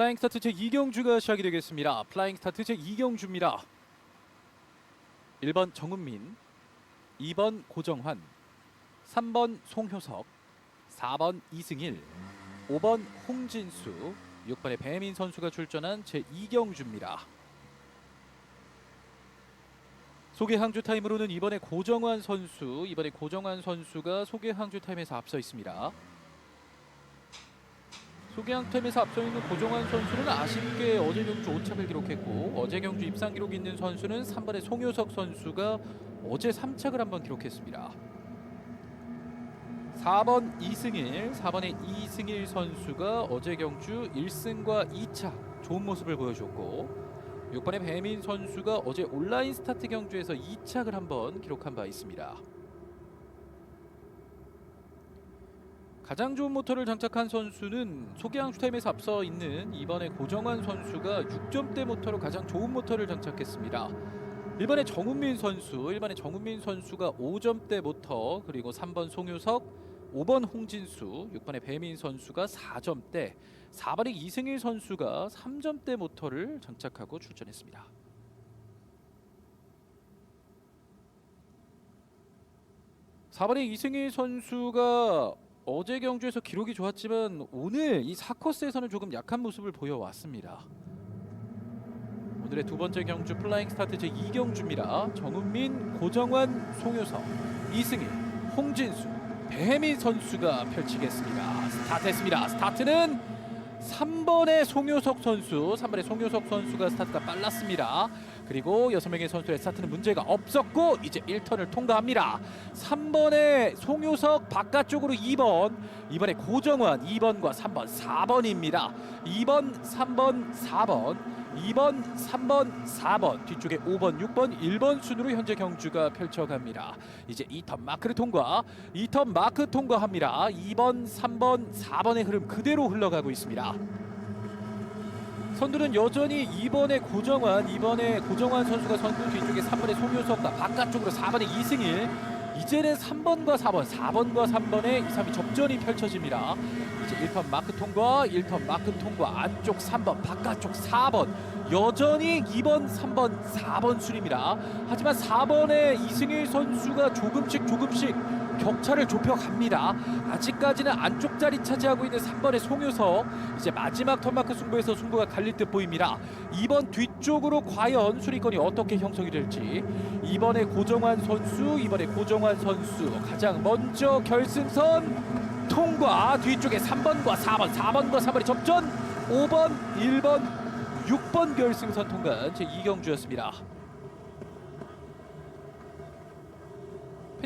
플라잉 스타트 제 2경주가 시작이 되겠습니다. 플라잉 스타트 제 2경주입니다. 1번 정은민, 2번 고정환, 3번 송효석, 4번 이승일, 5번 홍진수, 6번의 배민 선수가 출전한 제 2경주입니다. 소개 항주 타임으로는 이번에 고정환 선수, 이번에 고정환 선수가 소개 항주 타임에서 앞서 있습니다. 소개항 타임에서 앞서 있는 고정환 선수는 아쉽게 어제 경주 5착을 기록했고 어제 경주 입상 기록 있는 선수는 3번의 송효석 선수가 어제 3착을 한번 기록했습니다. 4번 이승일, 4번의 이승일 선수가 어제 경주 1승과 2착 좋은 모습을 보여줬고 6번의 배민 선수가 어제 온라인 스타트 경주에서 2착을 한번 기록한 바 있습니다. 가장 좋은 모터를 장착한 선수는 소개항 슈타임에서 앞서 있는 이번에 고정환 선수가 6점대 모터로 가장 좋은 모터를 장착했습니다. 1번의 정훈민 선수, 1번의 정훈민 선수가 5점대 모터, 그리고 3번 송효석, 5번 홍진수, 6번의 배민 선수가 4점대, 4번의 이승일 선수가 3점대 모터를 장착하고 출전했습니다. 사번의 이승일 선수가 어제 경주에서 기록이 좋았지만 오늘 이 4코스에서는 조금 약한 모습을 보여왔습니다. 오늘의 두 번째 경주 플라잉 스타트 제 2경주입니다. 정은민, 고정환, 송효석, 이승일, 홍진수, 배민 선수가 펼치겠습니다. 스타트했습니다. 스타트는 3번의 송효석 선수, 3번의 송효석 선수가 스타트가 빨랐습니다. 그리고 6명의 선수의 스타트는 문제가 없었고 이제 1턴을 통과합니다. 3번의 송효석 바깥쪽으로 2번, 이번에 고정환 2번과 3번, 4번입니다. 2번, 3번, 4번, 2번, 3번, 4번, 뒤쪽에 5번, 6번, 1번 순으로 현재 경주가 펼쳐갑니다. 이제 2턴 마크를 통과, 2턴 마크 통과합니다. 2번, 3번, 4번의 흐름 그대로 흘러가고 있습니다. 선두는 여전히 2번의 고정환, 2번의 고정환 선수가 선두 뒤쪽에 3번의 송효석과 바깥쪽으로 4번의 이승일, 이제는 3번과 4번, 4번과 3번의 2, 3위 접전이 펼쳐집니다. 이제 1턴 마크 통과, 1턴 마크 통과, 안쪽 3번, 바깥쪽 4번, 여전히 2번, 3번, 4번 순입니다. 하지만 4번의 이승일 선수가 조금씩 조금씩 격차를 좁혀갑니다. 아직까지는 안쪽 자리 차지하고 있는 3번의 송효석 이제 마지막 턴마크 승부에서 승부가 갈릴 듯 보입니다. 2번 뒤쪽으로 과연 수리권이 어떻게 형성이 될지 2번의 고정환 선수, 이번에 고정환 선수 가장 먼저 결승선 통과 뒤쪽에 3번과 4번, 4번과 3번의 접전 5번, 1번, 6번 결승선 통과한 제 이경주였습니다.